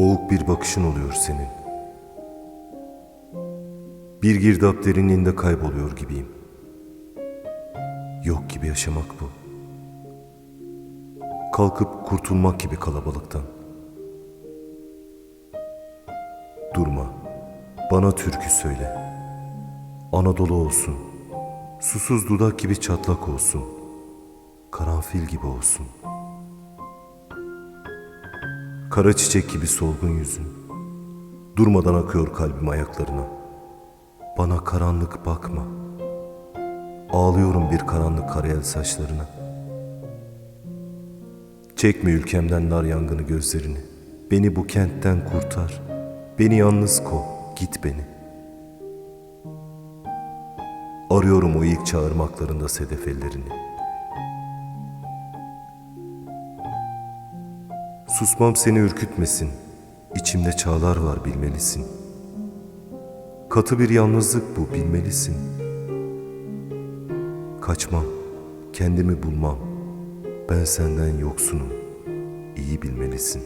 Boğuk bir bakışın oluyor senin. Bir girdap derinliğinde kayboluyor gibiyim. Yok gibi yaşamak bu. Kalkıp kurtulmak gibi kalabalıktan. Durma. Bana türkü söyle. Anadolu olsun. Susuz dudak gibi çatlak olsun. Karanfil gibi olsun. Kara çiçek gibi solgun yüzün. Durmadan akıyor kalbim ayaklarına. Bana karanlık bakma. Ağlıyorum bir karanlık karayel saçlarına. Çekme ülkemden nar yangını gözlerini. Beni bu kentten kurtar. Beni yalnız ko, git beni. Arıyorum o ilk çağırmaklarında sedef ellerini. Susmam seni ürkütmesin. İçimde çağlar var bilmelisin. Katı bir yalnızlık bu bilmelisin. Kaçmam, kendimi bulmam. Ben senden yoksunum. İyi bilmelisin.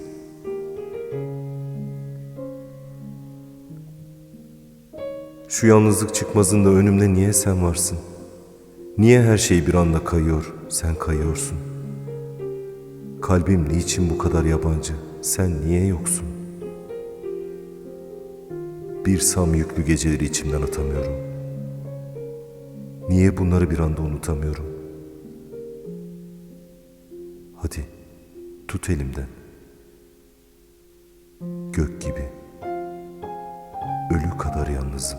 Şu yalnızlık çıkmazında önümde niye sen varsın? Niye her şey bir anda kayıyor, sen kayıyorsun? Kalbim niçin bu kadar yabancı, sen niye yoksun? Bir sam yüklü geceleri içimden atamıyorum. Niye bunları bir anda unutamıyorum? Hadi tut elimden. Gök gibi. Ölü kadar yalnızım.